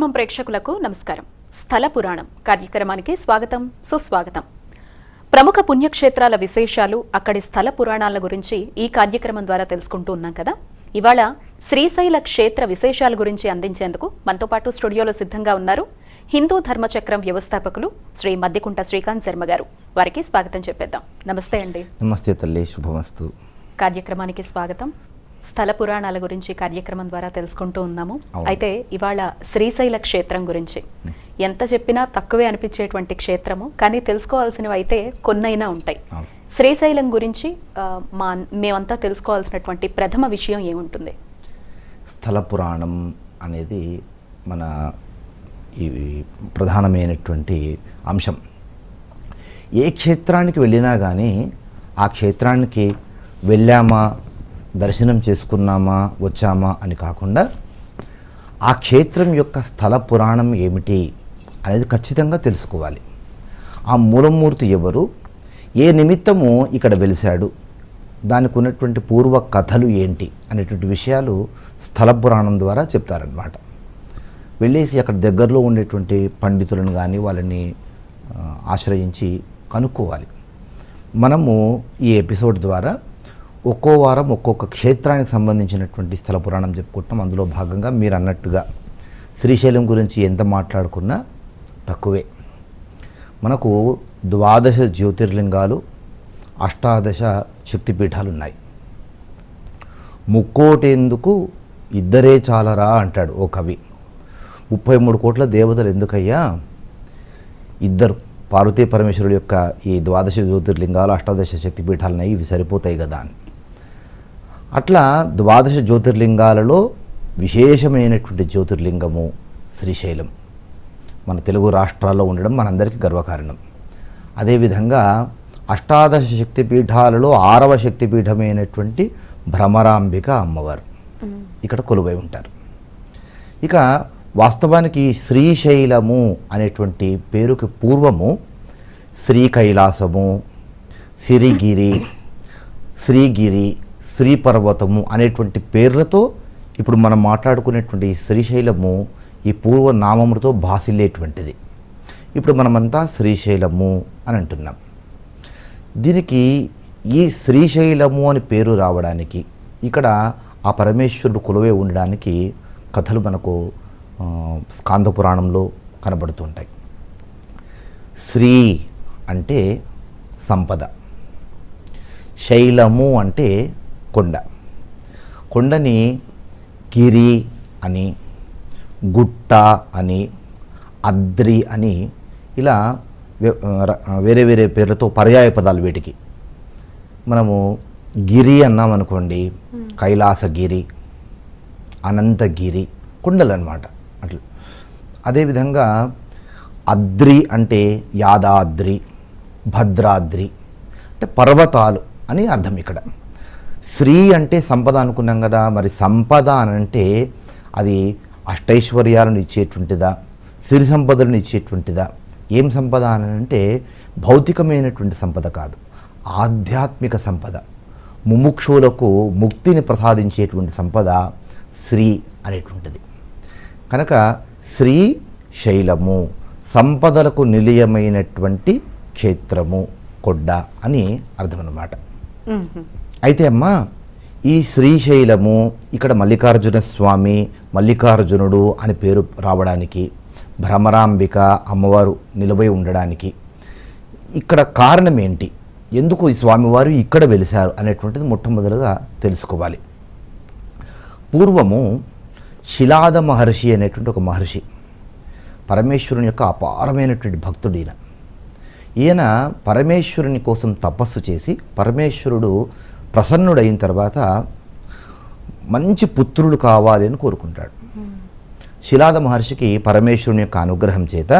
ధర్మం ప్రేక్షకులకు నమస్కారం. స్థల పురాణం కార్యక్రమానికి స్వాగతం సుస్వాగతం. ప్రముఖ పుణ్యక్షేత్రాల విశేషాలు అక్కడి స్థల పురాణాల గురించి ఈ కార్యక్రమం ద్వారా తెలుసుకుంటూ ఉన్నాం కదా? ఇవాళ శ్రీశైల క్షేత్ర విశేషాల గురించి అందించేందుకు మనతో పాటు స్టూడియోలో సిద్ధంగా ఉన్నారు హిందూ ధర్మచక్రం వ్యవస్థాపకులు శ్రీ మద్దికుంట శ్రీకాంత్ శర్మ గారు. వారికి స్వాగతం చెప్పేద్దాం. నమస్తే అండి. నమస్తే తల్లి శుభమస్తు. కార్యక్రమానికి స్వాగతం. స్థల పురాణాల గురించి కార్యక్రమం ద్వారా తెలుసుకుంటూ ఉన్నాము. అయితే ఇవాళ శ్రీశైల క్షేత్రం గురించి. ఎంత చెప్పినా తక్కువే అనిపించేటువంటి క్షేత్రము కానీ తెలుసుకోవాల్సినవి అయితే కొన్నైనా ఉంటాయి. శ్రీశైలం గురించి మా మేమంతా తెలుసుకోవాల్సినటువంటి ప్రథమ విషయం ఏముంటుంది? స్థల పురాణం అనేది మన ఈ ప్రధానమైనటువంటి అంశం. ఏ క్షేత్రానికి వెళ్ళినా కానీ ఆ క్షేత్రానికి వెళ్ళామా దర్శనం చేసుకున్నామా వచ్చామా అని కాకుండా ఆ క్షేత్రం యొక్క స్థల పురాణం ఏమిటి అనేది ఖచ్చితంగా తెలుసుకోవాలి. ఆ మూలమూర్తి ఎవరు ఏ నిమిత్తము ఇక్కడ వెలిశాడు దానికి ఉన్నటువంటి పూర్వ కథలు ఏంటి అనేటువంటి విషయాలు స్థల పురాణం ద్వారా చెప్తారనమాట వెళ్ళేసి అక్కడ దగ్గరలో ఉండేటువంటి పండితులను కానీ వాళ్ళని ఆశ్రయించి కనుక్కోవాలి. మనము ఈ ఎపిసోడ్ ద్వారా ఒక్కో వారం ఒక్కొక్క క్షేత్రానికి సంబంధించినటువంటి స్థల పురాణం చెప్పుకుంటాం. అందులో భాగంగా మీరు అన్నట్టుగా శ్రీశైలం గురించి ఎంత మాట్లాడుకున్నా తక్కువే. మనకు ద్వాదశ జ్యోతిర్లింగాలు అష్టాదశ శక్తిపీఠాలు ఉన్నాయి ముక్కోటేందుకు ఇద్దరే చాలరా అంటాడు ఓ కవి. ముప్పై మూడు కోట్ల దేవతలు ఎందుకయ్యా? ఇద్దరు పార్వతీ పరమేశ్వరుడు యొక్క ఈ ద్వాదశ జ్యోతిర్లింగాలు అష్టాదశ శక్తిపీఠాలు ఉన్నాయి ఇవి సరిపోతాయి కదా అని. అట్లా ద్వాదశ జ్యోతిర్లింగాలలో విశేషమైనటువంటి జ్యోతిర్లింగము శ్రీశైలం. మన తెలుగు రాష్ట్రాల్లో ఉండడం మనందరికీ గర్వకారణం. అదేవిధంగా అష్టాదశ శక్తిపీఠాలలో ఆరవ శక్తిపీఠమైనటువంటి భ్రమరాంబిక అమ్మవారు ఇక్కడ కొలువై ఉంటారు. ఇక వాస్తవానికి శ్రీశైలము అనేటువంటి పేరుకి పూర్వము శ్రీ కైలాసము సిరిగిరి శ్రీగిరి శ్రీపర్వతము అనేటువంటి పేర్లతో ఇప్పుడు మనం మాట్లాడుకునేటువంటి ఈ శ్రీశైలము ఈ పూర్వ నామములతో భాసిల్లేటువంటిది. ఇప్పుడు మనమంతా శ్రీశైలము అని అంటున్నాం. దీనికి ఈ శ్రీశైలము అని పేరు రావడానికి ఇక్కడ ఆ పరమేశ్వరుడు కొలువే ఉండడానికి కథలు మనకు స్కాంద పురాణంలో కనబడుతుంటాయి శ్రీ అంటే సంపద. శైలము అంటే కొండ. కొండని గిరి అని గుట్ట అని అద్రి అని ఇలా వేరే వేరే పేర్లతో పర్యాయ పదాలు వీటికి. మనము గిరి అన్నాం అనుకోండి కైలాసగిరి అనంతగిరి కొండలు అనమాట అట్లా. అదేవిధంగా అద్రి అంటే యాదాద్రి భద్రాద్రి అంటే పర్వతాలు అని అర్థం ఇక్కడ. శ్రీ అంటే సంపద అనుకున్నాం కదా మరి సంపద అని అంటే అది అష్టైశ్వర్యాలను ఇచ్చేటువంటిదా సిరి సంపదలను ఇచ్చేటువంటిదా? ఏం సంపద అని అంటే భౌతికమైనటువంటి సంపద కాదు ఆధ్యాత్మిక సంపద. ముముక్షువులకు ముక్తిని ప్రసాదించేటువంటి సంపద శ్రీ అనేటువంటిది. కనుక శ్రీ శైలము సంపదలకు నిలయమైనటువంటి క్షేత్రము కొడ్డ అని అర్థం అన్నమాట అయితే అమ్మా ఈ శ్రీశైలము ఇక్కడ మల్లికార్జున స్వామి మల్లికార్జునుడు అని పేరు రావడానికి భ్రమరాంబిక అమ్మవారు నిలబై ఉండడానికి. ఇక్కడ కారణం ఏంటి? ఎందుకు ఈ స్వామివారు ఇక్కడ వెలిశారు అనేటువంటిది మొట్టమొదటిగా తెలుసుకోవాలి. పూర్వము శిలాద మహర్షి అనేటువంటి ఒక మహర్షి పరమేశ్వరుని యొక్క అపారమైనటువంటి భక్తుడు ఈయన. ఈయన పరమేశ్వరుని కోసం తపస్సు చేసి పరమేశ్వరుడు ప్రసన్నుడైన తర్వాత మంచి పుత్రుడు కావాలి అని కోరుకుంటాడు. శిలాద మహర్షికి పరమేశ్వరుని యొక్క అనుగ్రహం చేత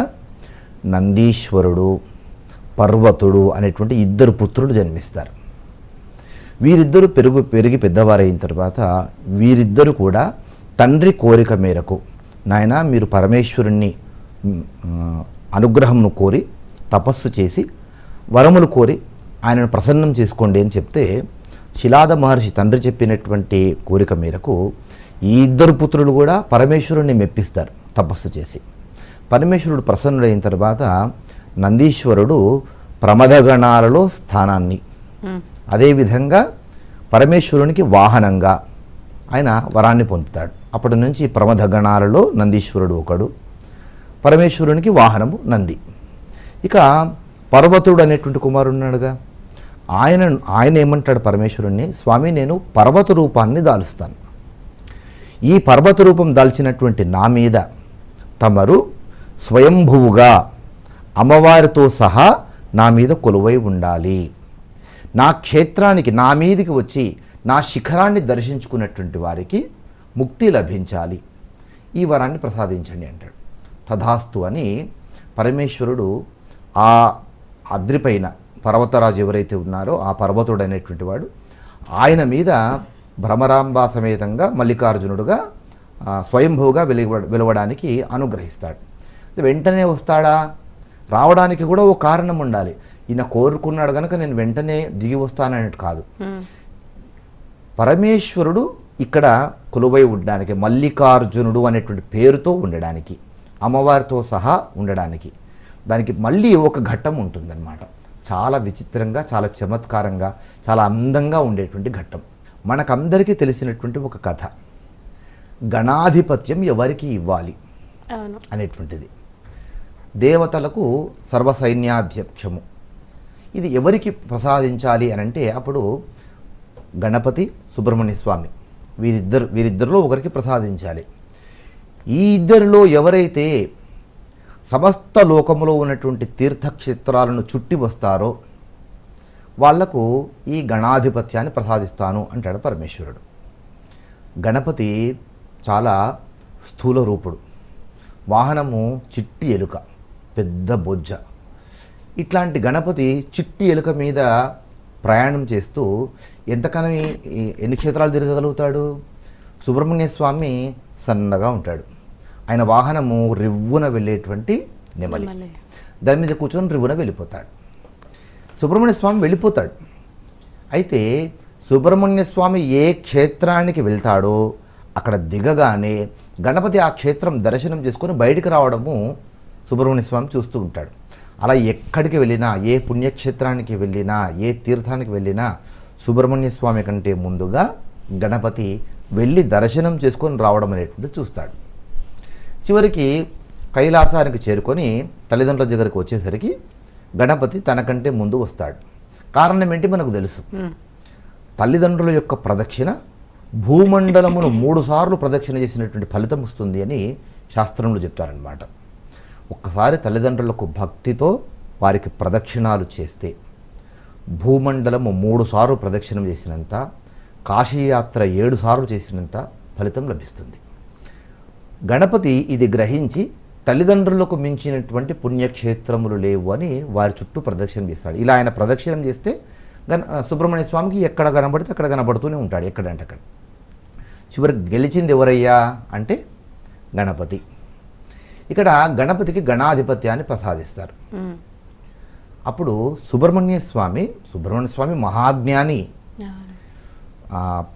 నందీశ్వరుడు పర్వతుడు అనేటువంటి ఇద్దరు పుత్రులు జన్మిస్తారు. వీరిద్దరు పెరుగు పెరిగి పెద్దవారైన తర్వాత వీరిద్దరు కూడా తండ్రి కోరిక మేరకు నాయన మీరు పరమేశ్వరుణ్ణి అనుగ్రహంను కోరి తపస్సు చేసి వరములు కోరి ఆయనను ప్రసన్నం చేసుకోండి అని చెప్తే శిలాద మహర్షి తండ్రి చెప్పినటువంటి కోరిక మేరకు ఈ ఇద్దరు పుత్రులు కూడా పరమేశ్వరుణ్ణి మెప్పిస్తారు తపస్సు చేసి. పరమేశ్వరుడు ప్రసన్నుడైన తర్వాత నందీశ్వరుడు ప్రమదగణాలలో స్థానాన్ని. అదేవిధంగా పరమేశ్వరునికి వాహనంగా ఆయన వరాన్ని పొందుతాడు. అప్పటి నుంచి ప్రమదగణాలలో నందీశ్వరుడు ఒకడు పరమేశ్వరునికి వాహనము నంది. ఇక పర్వతుడు అనేటువంటి కుమారుడు ఉన్నాడుగా. ఆయన ఆయన ఏమంటాడు పరమేశ్వరుణ్ణి? స్వామి నేను పర్వత రూపాన్ని దాలుస్తాను. ఈ పర్వత రూపం దాల్చినటువంటి నా మీద తమరు స్వయంభువుగా అమ్మవారితో సహా నా మీద కొలువై ఉండాలి. నా క్షేత్రానికి నా మీదికి వచ్చి నా శిఖరాన్ని దర్శించుకున్నటువంటి వారికి ముక్తి లభించాలి. ఈ వరాన్ని ప్రసాదించండి అంటాడు. తథాస్తు అని పరమేశ్వరుడు ఆ అద్రిపైన పర్వతరాజు ఎవరైతే ఉన్నారో ఆ పర్వతుడు అనేటువంటి వాడు ఆయన మీద భ్రమరాంబా సమేతంగా మల్లికార్జునుడుగా స్వయంభూగా వెలువ వెలువడానికి అనుగ్రహిస్తాడు. వెంటనే వస్తాడా? రావడానికి కూడా ఓ కారణం ఉండాలి. ఈయన కోరుకున్నాడు కనుక నేను వెంటనే దిగి వస్తానన్నట్టు కాదు. పరమేశ్వరుడు ఇక్కడ కొలువై ఉండడానికి మల్లికార్జునుడు అనేటువంటి పేరుతో ఉండడానికి అమ్మవారితో సహా ఉండడానికి దానికి మళ్ళీ ఒక ఘట్టం ఉంటుందన్నమాట. చాలా విచిత్రంగా చాలా చమత్కారంగా చాలా అందంగా ఉండేటువంటి ఘట్టం. మనకందరికీ తెలిసినటువంటి ఒక కథ. గణాధిపత్యం ఎవరికి ఇవ్వాలి? అనేటువంటిది. దేవతలకు సర్వసైన్యాధ్యక్షము. ఇది ఎవరికి ప్రసాదించాలి అని అంటే అప్పుడు గణపతి సుబ్రహ్మణ్య స్వామి వీరిద్దరు వీరిద్దరిలో ఒకరికి ప్రసాదించాలి. ఈ ఇద్దరిలో ఎవరైతే సమస్త లోకములో ఉన్నటువంటి తీర్థక్షేత్రాలను చుట్టి వస్తారో వాళ్ళకు ఈ గణాధిపత్యాన్ని ప్రసాదిస్తాను అంటాడు పరమేశ్వరుడు. గణపతి చాలా స్థూల రూపుడు. వాహనము చిట్టి ఎలుక పెద్ద బొజ్జ. ఇట్లాంటి గణపతి చిట్టి ఎలుక మీద ప్రయాణం చేస్తూ ఎంతకని ఎన్ని క్షేత్రాలు తిరగగలుగుతాడు? సుబ్రహ్మణ్య స్వామి సన్నగా ఉంటాడు. ఆయన వాహనము రివ్వున వెళ్ళేటువంటి నెమలి. దాని మీద కూర్చొని రివ్వున వెళ్ళిపోతాడు. సుబ్రహ్మణ్య స్వామి వెళ్ళిపోతాడు. అయితే సుబ్రహ్మణ్య స్వామి ఏ క్షేత్రానికి వెళ్తాడో అక్కడ దిగగానే గణపతి ఆ క్షేత్రం దర్శనం చేసుకొని బయటికి రావడము సుబ్రహ్మణ్య స్వామి చూస్తూ ఉంటాడు. అలా ఎక్కడికి వెళ్ళినా ఏ పుణ్యక్షేత్రానికి వెళ్ళినా ఏ తీర్థానికి వెళ్ళినా సుబ్రహ్మణ్య స్వామి కంటే ముందుగా గణపతి వెళ్ళి దర్శనం చేసుకొని రావడం అనేటువంటిది చూస్తాడు. చివరికి కైలాసానికి చేరుకొని తల్లిదండ్రుల దగ్గరికి వచ్చేసరికి గణపతి తనకంటే ముందు వస్తాడు. కారణం ఏంటి మనకు తెలుసు? తల్లిదండ్రుల యొక్క ప్రదక్షిణ భూమండలమును మూడు సార్లు ప్రదక్షిణ చేసినటువంటి ఫలితం వస్తుంది అని శాస్త్రంలో చెప్తారనమాట ఒక్కసారి తల్లిదండ్రులకు భక్తితో వారికి ప్రదక్షిణాలు చేస్తే భూమండలము మూడు సార్లు ప్రదక్షిణం చేసినంత కాశీయాత్ర ఏడు సార్లు చేసినంత ఫలితం లభిస్తుంది. గణపతి ఇది గ్రహించి తల్లిదండ్రులకు మించినటువంటి పుణ్యక్షేత్రములు లేవు అని వారి చుట్టూ ప్రదక్షిణం చేస్తాడు. ఇలా ఆయన ప్రదక్షిణం చేస్తే గణ సుబ్రహ్మణ్య స్వామికి ఎక్కడ కనబడితే అక్కడ కనబడుతూనే ఉంటాడు ఎక్కడంటే అక్కడ. చివరికి గెలిచింది ఎవరయ్యా అంటే గణపతి. ఇక్కడ గణపతికి గణాధిపత్యాన్ని ప్రసాదిస్తారు. అప్పుడు సుబ్రహ్మణ్య స్వామి సుబ్రహ్మణ్య స్వామి మహాజ్ఞాని.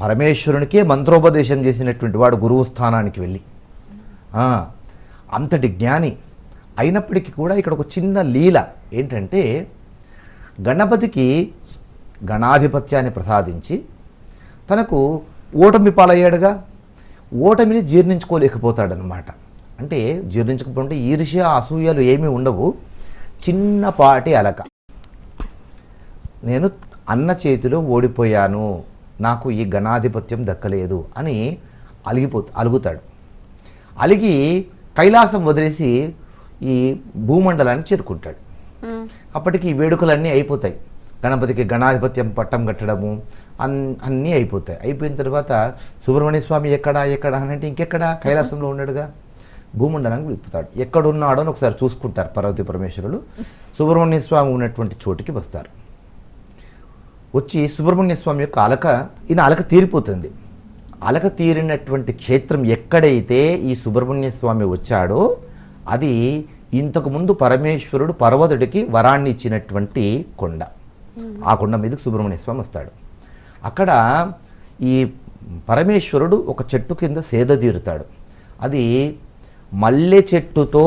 పరమేశ్వరునికే మంత్రోపదేశం చేసినటువంటి వాడు గురువు స్థానానికి వెళ్ళి. అంతటి జ్ఞాని అయినప్పటికీ కూడా ఇక్కడ ఒక చిన్న లీల ఏంటంటే గణపతికి గణాధిపత్యాన్ని ప్రసాదించి తనకు ఓటమి పాలయ్యాడుగా ఓటమిని జీర్ణించుకోలేకపోతాడనమాట అంటే జీర్ణించకపోతే ఈర్ష్య అసూయలు ఏమీ ఉండవు. చిన్నపాటి అలక. నేను అన్న చేతిలో ఓడిపోయాను నాకు ఈ గణాధిపత్యం దక్కలేదు అని అలిగిపో అలుగుతాడు. అలిగి కైలాసం వదిలేసి ఈ భూమండలాన్ని చేరుకుంటాడు. అప్పటికి ఈ వేడుకలన్నీ అయిపోతాయి. గణపతికి గణాధిపత్యం పట్టం కట్టడము అన్ అన్నీ అయిపోతాయి. అయిపోయిన తర్వాత సుబ్రహ్మణ్య స్వామి ఎక్కడా ఎక్కడా అని అంటే ఇంకెక్కడా? కైలాసంలో ఉన్నాడుగా భూమండలానికి వెళ్ళిపోతాడు ఎక్కడున్నాడో అని ఒకసారి చూసుకుంటారు పార్వతీ పరమేశ్వరులు. సుబ్రహ్మణ్య స్వామి ఉన్నటువంటి చోటికి వస్తారు. వచ్చి సుబ్రహ్మణ్య స్వామి యొక్క అలక ఈయన అలక తీరిపోతుంది. అలక తీరినటువంటి క్షేత్రం ఎక్కడైతే ఈ సుబ్రహ్మణ్య స్వామి వచ్చాడో అది ఇంతకుముందు పరమేశ్వరుడు పర్వతుడికి వరాన్ని ఇచ్చినటువంటి కొండ. ఆ కొండ మీదకి సుబ్రహ్మణ్య స్వామి వస్తాడు. అక్కడ ఈ పరమేశ్వరుడు ఒక చెట్టు కింద సేద తీరుతాడు. అది మల్లె చెట్టుతో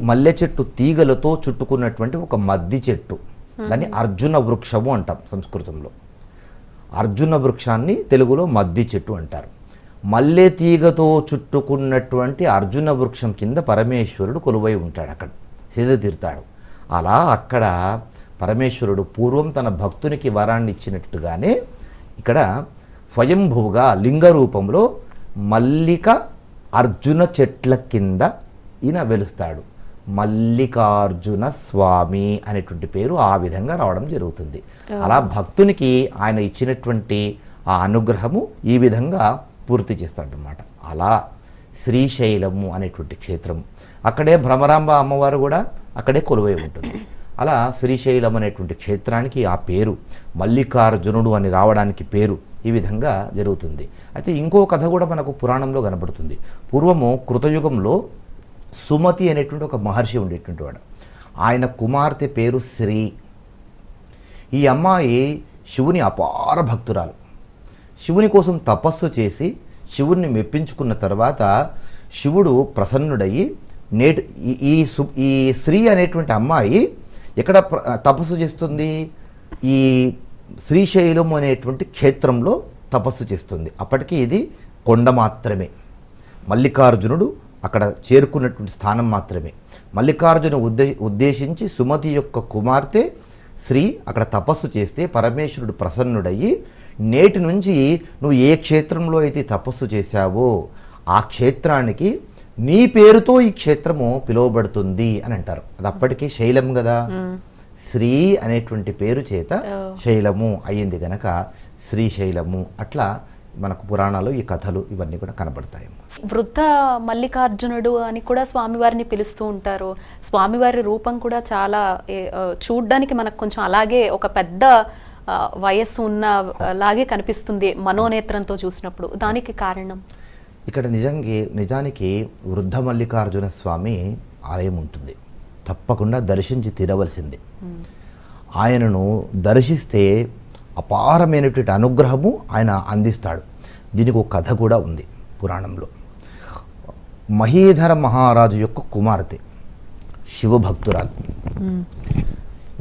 మల్లె చెట్టు తీగలతో చుట్టుకున్నటువంటి ఒక మద్ది చెట్టు. దాన్ని అర్జున వృక్షము అంటాం సంస్కృతంలో. అర్జున వృక్షాన్ని తెలుగులో మద్ది చెట్టు అంటారు. మల్లె తీగతో చుట్టుకున్నటువంటి అర్జున వృక్షం కింద పరమేశ్వరుడు కొలువై ఉంటాడు అక్కడ. సిద్ధ తీరుతాడు. అలా అక్కడ పరమేశ్వరుడు పూర్వం తన భక్తునికి వరాన్ని ఇచ్చినట్టుగానే ఇక్కడ స్వయంభువుగా లింగ రూపంలో మల్లిక అర్జున చెట్ల కింద ఈయన వెలుస్తాడు. మల్లికార్జున స్వామి అనేటువంటి పేరు ఆ విధంగా రావడం జరుగుతుంది. అలా భక్తునికి ఆయన ఇచ్చినటువంటి ఆ అనుగ్రహము ఈ విధంగా పూర్తి చేస్తాడనమాట అలా శ్రీశైలము అనేటువంటి క్షేత్రం అక్కడే భ్రమరాంబ అమ్మవారు కూడా అక్కడే కొలువై ఉంటుంది. అలా శ్రీశైలం అనేటువంటి క్షేత్రానికి ఆ పేరు మల్లికార్జునుడు అని రావడానికి పేరు ఈ విధంగా జరుగుతుంది. అయితే ఇంకో కథ కూడా మనకు పురాణంలో కనబడుతుంది. పూర్వము కృతయుగంలో సుమతి అనేటువంటి ఒక మహర్షి ఉండేటువంటి వాడు. ఆయన కుమార్తె పేరు శ్రీ. ఈ అమ్మాయి శివుని అపార భక్తురాలు. శివుని కోసం తపస్సు చేసి శివుణ్ణి మెప్పించుకున్న తర్వాత శివుడు ప్రసన్నుడయ్యి నేటి ఈ- ఈ సు ఈ శ్రీ అనేటువంటి అమ్మాయి ఎక్కడ ప్ర- తపస్సు చేస్తుంది? ఈ శ్రీశైలం అనేటువంటి క్షేత్రంలో తపస్సు చేస్తుంది. అప్పటికి ఇది కొండ మాత్రమే. మల్లికార్జునుడు అక్కడ చేరుకున్నటువంటి స్థానం మాత్రమే. మల్లికార్జును ఉద్దే ఉద్దేశించి సుమతి యొక్క కుమార్తె శ్రీ అక్కడ తపస్సు చేస్తే పరమేశ్వరుడు ప్రసన్నుడయ్యి నేటి నుంచి నువ్వు ఏ క్షేత్రంలో అయితే తపస్సు చేశావో ఆ క్షేత్రానికి నీ పేరుతో ఈ క్షేత్రము పిలువబడుతుంది అని అంటారు. అది అప్పటికి శైలం కదా. శ్రీ అనేటువంటి పేరు చేత శైలము అయ్యింది గనక శ్రీశైలము. అట్లా మనకు పురాణాలు ఈ కథలు ఇవన్నీ కూడా కనబడతాయి. వృద్ధ మల్లికార్జునుడు అని కూడా స్వామివారిని పిలుస్తూ ఉంటారు. స్వామివారి రూపం కూడా చాలా చూడ్డానికి మనకు కొంచెం అలాగే ఒక పెద్ద వయస్సు ఉన్న లాగే కనిపిస్తుంది మనోనేత్రంతో చూసినప్పుడు. దానికి కారణం? ఇక్కడ నిజంగా నిజానికి వృద్ధ మల్లికార్జున స్వామి ఆలయం ఉంటుంది. తప్పకుండా దర్శించి తీరవలసిందే. ఆయనను దర్శిస్తే అపారమైనటువంటి అనుగ్రహము ఆయన అందిస్తాడు. దీనికి ఒక కథ కూడా ఉంది పురాణంలో. మహీధర మహారాజు యొక్క కుమార్తె శివభక్తురాలు.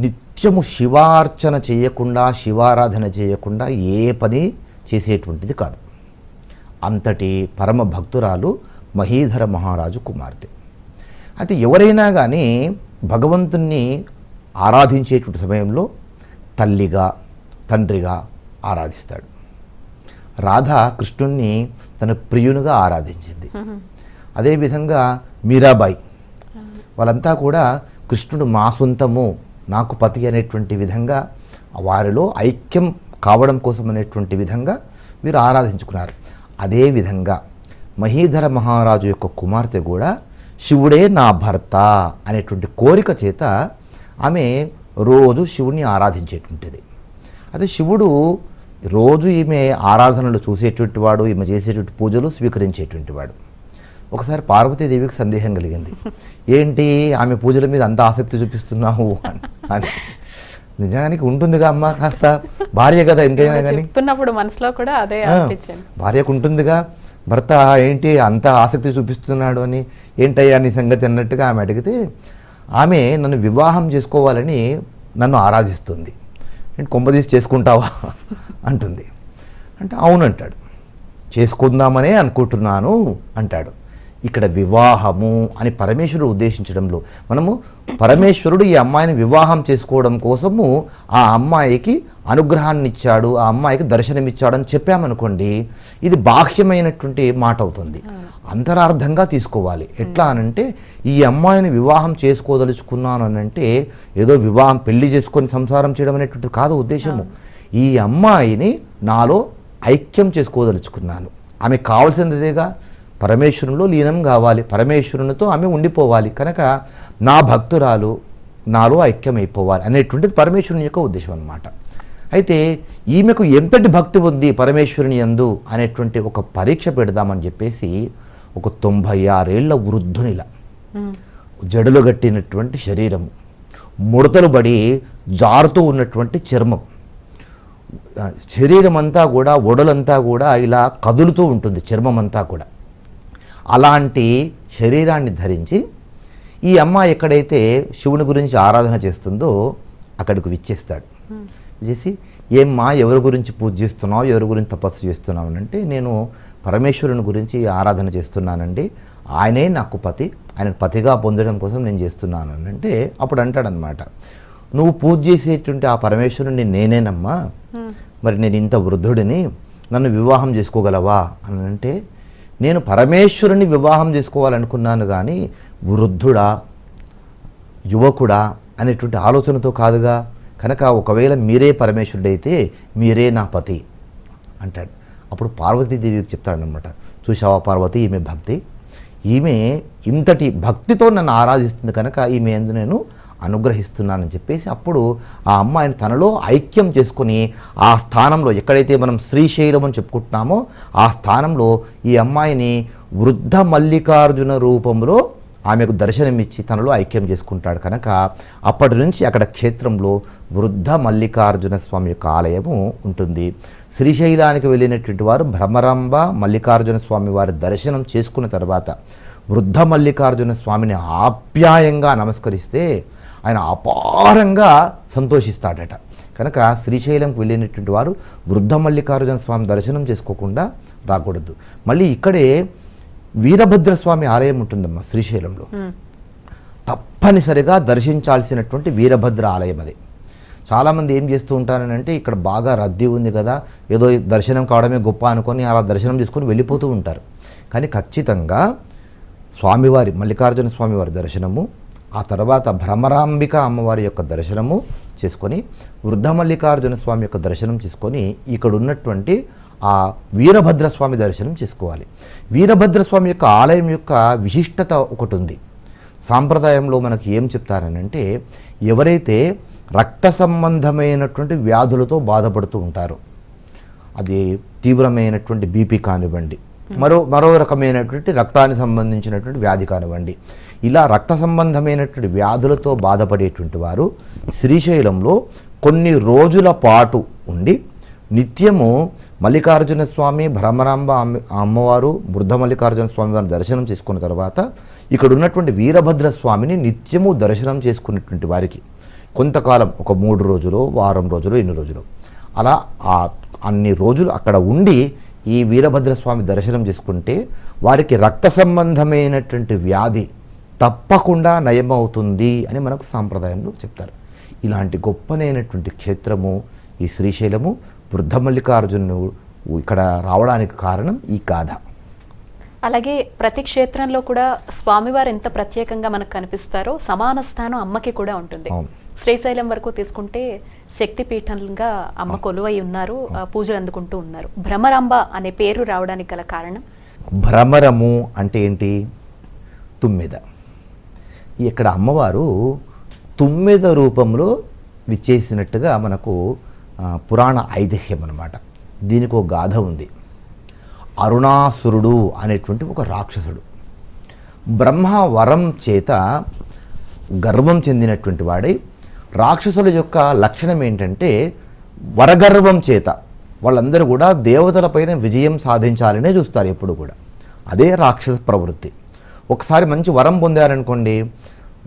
నిత్యము శివార్చన చేయకుండా శివారాధన చేయకుండా ఏ పని చేసేటువంటిది కాదు. అంతటి పరమ భక్తురాలు మహీధర మహారాజు కుమార్తె. అయితే ఎవరైనా కానీ భగవంతుణ్ణి ఆరాధించేటువంటి సమయంలో తల్లిగా తండ్రిగా ఆరాధిస్తాడు. రాధ కృష్ణుణ్ణి తన ప్రియునిగా ఆరాధించింది. అదేవిధంగా మీరాబాయి వాళ్ళంతా కూడా కృష్ణుడు మా సొంతము నాకు పతి అనేటువంటి విధంగా వారిలో ఐక్యం కావడం కోసం అనేటువంటి విధంగా వీరు ఆరాధించుకున్నారు. అదేవిధంగా మహీధర మహారాజు యొక్క కుమార్తె కూడా శివుడే నా భర్త అనేటువంటి కోరిక చేత ఆమె రోజు శివుణ్ణి ఆరాధించేటువంటిది. అదే శివుడు రోజు ఈమె ఆరాధనలు చూసేటువంటి వాడు ఈమె చేసేటువంటి పూజలు స్వీకరించేటువంటి వాడు. ఒకసారి పార్వతీదేవికి సందేహం కలిగింది. ఏంటి ఆమె పూజల మీద అంత ఆసక్తి చూపిస్తున్నావు అని నిజానికి ఉంటుందిగా అమ్మ కాస్త. భార్య కదా ఎంతైనా కానీ. మనసులో కూడా అదే భార్యకు ఉంటుందిగా. భర్త ఏంటి అంత ఆసక్తి చూపిస్తున్నాడు అని ఏంటయ్యా నీ సంగతి అన్నట్టుగా ఆమె అడిగితే ఆమె నన్ను వివాహం చేసుకోవాలని నన్ను ఆరాధిస్తుంది. నేను కొంపదీసి చేసుకుంటావా? అంటుంది. అంటే అవునంటాడు. చేసుకుందామనే అనుకుంటున్నాను అంటాడు. ఇక్కడ వివాహము అని పరమేశ్వరుడు ఉద్దేశించడంలో మనము పరమేశ్వరుడు ఈ అమ్మాయిని వివాహం చేసుకోవడం కోసము ఆ అమ్మాయికి అనుగ్రహాన్ని ఇచ్చాడు ఆ అమ్మాయికి దర్శనమిచ్చాడు అని చెప్పామనుకోండి ఇది బాహ్యమైనటువంటి మాట అవుతుంది. అంతరార్థంగా తీసుకోవాలి. ఎట్లా అనంటే ఈ అమ్మాయిని వివాహం చేసుకోదలుచుకున్నాను అని అంటే ఏదో వివాహం పెళ్ళి చేసుకొని సంసారం చేయడం అనేటువంటిది కాదు ఉద్దేశము. ఈ అమ్మాయిని నాలో ఐక్యం చేసుకోదలుచుకున్నాను. ఆమె కావాల్సిందేగా పరమేశ్వరునిలో లీనం కావాలి పరమేశ్వరునితో ఆమె ఉండిపోవాలి. కనుక నా భక్తురాలు నాలో ఐక్యమైపోవాలి అనేటువంటిది పరమేశ్వరుని యొక్క ఉద్దేశం అన్నమాట. అయితే ఈమెకు ఎంతటి భక్తి ఉంది పరమేశ్వరుని యందు అనేటువంటి ఒక పరీక్ష పెడదామని చెప్పేసి ఒక తొంభై ఆరేళ్ళ వృద్ధునిలా జడులు గట్టినటువంటి శరీరము ముడతలు పడి జారుతూ ఉన్నటువంటి చర్మం. శరీరం అంతా కూడా ఒడలంతా కూడా ఇలా కదులుతూ ఉంటుంది చర్మం అంతా కూడా. అలాంటి శరీరాన్ని ధరించి ఈ అమ్మాయి ఎక్కడైతే శివుని గురించి ఆరాధన చేస్తుందో అక్కడికి విచ్చేస్తాడు. చేసి ఏమ్మా ఎవరి గురించి పూజ చేస్తున్నావు ఎవరి గురించి తపస్సు చేస్తున్నావు? అని అంటే నేను పరమేశ్వరుని గురించి ఆరాధన చేస్తున్నానండి. ఆయనే నాకు పతి. ఆయన పతిగా పొందడం కోసం నేను చేస్తున్నాను. అంటే అప్పుడు అంటాడనమాట నువ్వు పూజ చేసేటువంటి ఆ పరమేశ్వరుని నేనేనమ్మా. మరి నేను ఇంత వృద్ధుడిని నన్ను వివాహం చేసుకోగలవా? అని అంటే నేను పరమేశ్వరుని వివాహం చేసుకోవాలనుకున్నాను కానీ వృద్ధుడా యువకుడా అనేటువంటి ఆలోచనతో కాదుగా. కనుక ఒకవేళ మీరే పరమేశ్వరుడైతే మీరే నా పతి అంటాడు. అప్పుడు పార్వతీదేవికి చెప్తాడనమాట చూసావా పార్వతి? ఈమె భక్తి. ఈమె ఇంతటి భక్తితో నన్ను ఆరాధిస్తుంది కనుక ఈమె ఎందు నేను అనుగ్రహిస్తున్నానని చెప్పేసి అప్పుడు ఆ అమ్మాయిని తనలో ఐక్యం చేసుకొని ఆ స్థానంలో ఎక్కడైతే మనం శ్రీశైలం అని చెప్పుకుంటున్నామో ఆ స్థానంలో ఈ అమ్మాయిని వృద్ధ మల్లికార్జున రూపంలో ఆమెకు దర్శనమిచ్చి తనలో ఐక్యం చేసుకుంటాడు కనుక అప్పటి నుంచి అక్కడ క్షేత్రంలో వృద్ధ మల్లికార్జున స్వామి యొక్క ఆలయము ఉంటుంది. శ్రీశైలానికి వెళ్ళినటువంటి వారు భ్రమరాంబ మల్లికార్జున స్వామి వారి దర్శనం చేసుకున్న తర్వాత వృద్ధ మల్లికార్జున స్వామిని ఆప్యాయంగా నమస్కరిస్తే ఆయన అపారంగా సంతోషిస్తాడట. కనుక శ్రీశైలంకి వెళ్ళినటువంటి వారు వృద్ధ మల్లికార్జున స్వామి దర్శనం చేసుకోకుండా రాకూడదు. మళ్ళీ ఇక్కడే వీరభద్రస్వామి ఆలయం ఉంటుందమ్మా శ్రీశైలంలో. తప్పనిసరిగా దర్శించాల్సినటువంటి వీరభద్ర ఆలయం అది. చాలామంది ఏం చేస్తూ ఉంటారని అంటే ఇక్కడ బాగా రద్దీ ఉంది కదా ఏదో దర్శనం కావడమే గొప్ప అనుకొని అలా దర్శనం చేసుకొని వెళ్ళిపోతూ ఉంటారు. కానీ ఖచ్చితంగా స్వామివారి మల్లికార్జున స్వామివారి దర్శనము ఆ తర్వాత భ్రమరాంబిక అమ్మవారి యొక్క దర్శనము చేసుకొని వృద్ధమల్లికార్జున స్వామి యొక్క దర్శనం చేసుకొని ఇక్కడ ఉన్నటువంటి ఆ వీరభద్ర స్వామి దర్శనం చేసుకోవాలి. వీరభద్ర స్వామి యొక్క ఆలయం యొక్క విశిష్టత ఒకటి ఉంది సాంప్రదాయంలో మనకి ఏం చెప్తారనంటే ఎవరైతే రక్త సంబంధమైనటువంటి వ్యాధులతో బాధపడుతూ ఉంటారో అది తీవ్రమైనటువంటి బీపీ కానివ్వండి మరో మరో రకమైనటువంటి రక్తానికి సంబంధించినటువంటి వ్యాధి కానివ్వండి. ఇలా రక్త సంబంధమైనటువంటి వ్యాధులతో బాధపడేటువంటి వారు శ్రీశైలంలో కొన్ని రోజుల పాటు ఉండి నిత్యము మల్లికార్జున స్వామి భ్రమరాంబ అమ్మ- అమ్మవారు వృద్ధ మల్లికార్జున స్వామి వారిని దర్శనం చేసుకున్న తర్వాత ఇక్కడ ఉన్నటువంటి వీరభద్ర స్వామిని నిత్యము దర్శనం చేసుకున్నటువంటి వారికి కొంతకాలం ఒక మూడు రోజులు వారం రోజులు ఎన్ని రోజులు. అలా ఆ అన్ని రోజులు అక్కడ ఉండి ఈ వీరభద్రస్వామి దర్శనం చేసుకుంటే వారికి రక్త సంబంధమైనటువంటి వ్యాధి తప్పకుండా నయమవుతుంది అని మనకు సాంప్రదాయంలో చెప్తారు. ఇలాంటి గొప్పనైనటువంటి క్షేత్రము ఈ శ్రీశైలము వృద్ధ మల్లికార్జును ఇక్కడ రావడానికి కారణం ఈ గాథ. అలాగే ప్రతి క్షేత్రంలో కూడా స్వామివారు ఎంత ప్రత్యేకంగా మనకు కనిపిస్తారో సమాన స్థానం అమ్మకి కూడా ఉంటుంది. శ్రీశైలం వరకు తీసుకుంటే శక్తిపీఠంగా అమ్మ కొలువై ఉన్నారు పూజలు అందుకుంటూ ఉన్నారు. భ్రమరాంబ అనే పేరు రావడానికి గల కారణం? భ్రమరము అంటే ఏంటి? తుమ్మెద. ఇక్కడ అమ్మవారు తుమ్మెద రూపంలో విచ్చేసినట్టుగా మనకు పురాణ ఐతిహ్యం అన్నమాట. దీనికి ఒక గాథ ఉంది. అరుణాసురుడు అనేటువంటి ఒక రాక్షసుడు. బ్రహ్మ వరం చేత గర్వం చెందినటువంటి వాడై రాక్షసుల యొక్క లక్షణం ఏంటంటే వరగర్వం చేత వాళ్ళందరూ కూడా దేవతలపైన విజయం సాధించాలనే చూస్తారు ఎప్పుడు కూడా. అదే రాక్షస ప్రవృత్తి. ఒకసారి మంచి వరం పొందారనుకోండి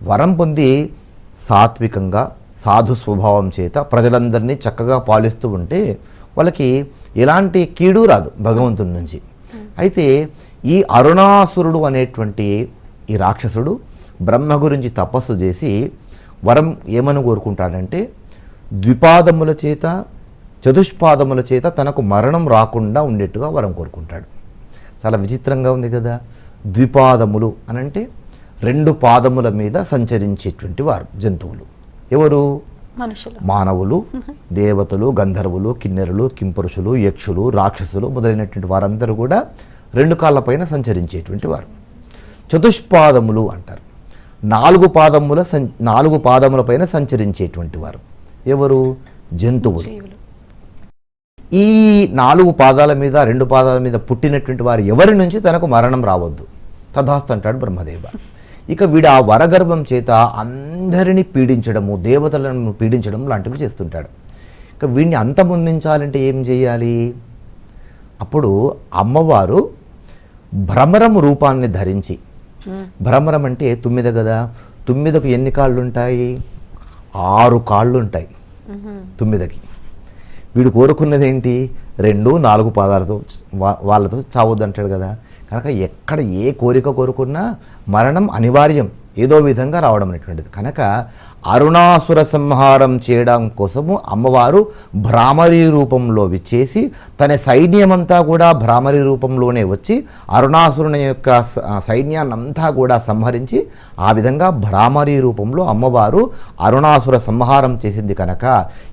వరం పొంది సాత్వికంగా సాధు స్వభావం చేత ప్రజలందరినీ చక్కగా పాలిస్తూ ఉంటే వాళ్ళకి ఎలాంటి కీడు రాదు భగవంతుని నుంచి. అయితే ఈ అరుణాసురుడు అనేటువంటి ఈ రాక్షసుడు బ్రహ్మ గురించి తపస్సు చేసి వరం ఏమని కోరుకుంటాడంటే ద్విపాదముల చేత చతుష్పాదముల చేత తనకు మరణం రాకుండా ఉండేట్టుగా వరం కోరుకుంటాడు. చాలా విచిత్రంగా ఉంది కదా ద్విపాదములు అనంటే రెండు పాదముల మీద సంచరించేటువంటి వారు జంతువులు. ఎవరు? మనుషులు. మానవులు దేవతలు గంధర్వులు కిన్నెరులు కింపురుషులు యక్షులు రాక్షసులు మొదలైనటువంటి వారందరూ కూడా రెండు కాళ్ళపైన సంచరించేటువంటి వారు. చతుష్పాదములు అంటారు. నాలుగు పాదముల సం నాలుగు పాదముల పైన సంచరించేటువంటి వారు. ఎవరు? జంతువులు. ఈ నాలుగు పాదాల మీద రెండు పాదాల మీద పుట్టినటువంటి వారు ఎవరి నుంచి తనకు మరణం రావద్దు. తథాస్తు అంటాడు బ్రహ్మదేవ. ఇక వీడు ఆ వరగర్భం చేత అందరినీ పీడించడము దేవతలను పీడించడం లాంటివి చేస్తుంటాడు. ఇక వీడిని అంతమొందించాలంటే ఏం చేయాలి? అప్పుడు అమ్మవారు భ్రమరం రూపాన్ని ధరించి భ్రమరం అంటే తుమ్మిద కదా. తుమ్మిదకు ఎన్ని కాళ్ళు ఉంటాయి ఆరు కాళ్ళు ఉంటాయి తుమ్మిదకి. వీడు కోరుకున్నది ఏంటి రెండు నాలుగు పాదాలతో వాళ్ళతో చావద్దు అంటాడు కదా. కనుక ఎక్కడ ఏ కోరిక కోరుకున్నా మరణం అనివార్యం. ఏదో విధంగా రావడం అనేటువంటిది. కనుక అరుణాసుర సంహారం చేయడం కోసము అమ్మవారు భ్రామరీ రూపంలో విచ్చేసి తన సైన్యమంతా కూడా భ్రామరీ రూపంలోనే వచ్చి అరుణాసురుని యొక్క స- సైన్యాన్నంతా కూడా సంహరించి ఆ విధంగా భ్రామరీ రూపంలో అమ్మవారు అరుణాసుర సంహారం చేసింది కనుక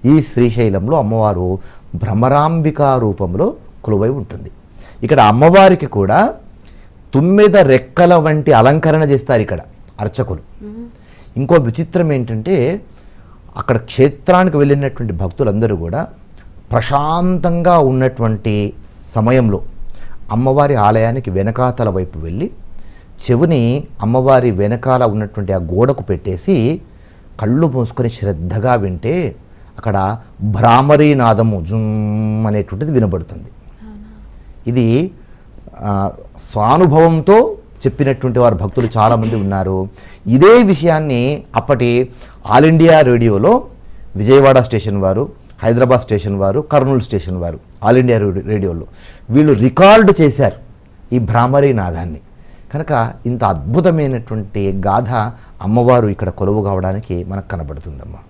ఈ శ్రీశైలంలో అమ్మవారు భ్రమరాంబికా రూపంలో కొలువై ఉంటుంది. ఇక్కడ అమ్మవారికి కూడా తుమ్మిద రెక్కల వంటి అలంకరణ చేస్తారు ఇక్కడ. అర్చకులు. ఇంకో విచిత్రం ఏంటంటే అక్కడ క్షేత్రానికి వెళ్ళినటువంటి భక్తులందరూ కూడా ప్రశాంతంగా ఉన్నటువంటి సమయంలో అమ్మవారి ఆలయానికి వెనకాతల వైపు వెళ్ళి చెవిని అమ్మవారి వెనకాల ఉన్నటువంటి ఆ గోడకు పెట్టేసి కళ్ళు మూసుకొని శ్రద్ధగా వింటే అక్కడ భ్రామరీ నాదము జుమ్ అనేటువంటిది వినబడుతుంది. ఇది స్వానుభవంతో చెప్పినటువంటి వారు భక్తులు చాలామంది ఉన్నారు. ఇదే విషయాన్ని అప్పటి ఆల్ ఇండియా రేడియోలో విజయవాడ స్టేషన్ వారు హైదరాబాద్ స్టేషన్ వారు కర్నూలు స్టేషన్ వారు ఆల్ ఇండియా రేడియోలో వీళ్ళు రికార్డు చేశారు ఈ భ్రామరీ నాదాన్ని. కనుక ఇంత అద్భుతమైనటువంటి గాథ అమ్మవారు ఇక్కడ కొలువు కావడానికి మనకు కనబడుతుందమ్మా.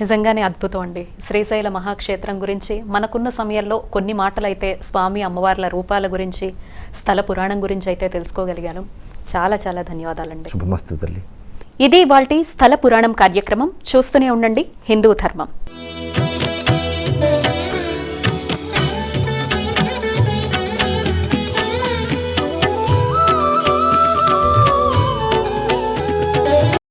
నిజంగానే అద్భుతం అండి. శ్రీశైల మహాక్షేత్రం గురించి మనకున్న సమయంలో కొన్ని మాటలైతే స్వామి అమ్మవార్ల రూపాల గురించి స్థల పురాణం గురించి అయితే తెలుసుకోగలిగాను. చాలా చాలా ధన్యవాదాలండి. శుభమస్తు తల్లి. ఇది వాల్టి స్థల పురాణం కార్యక్రమం. చూస్తూనే ఉండండి. హిందూ ధర్మం.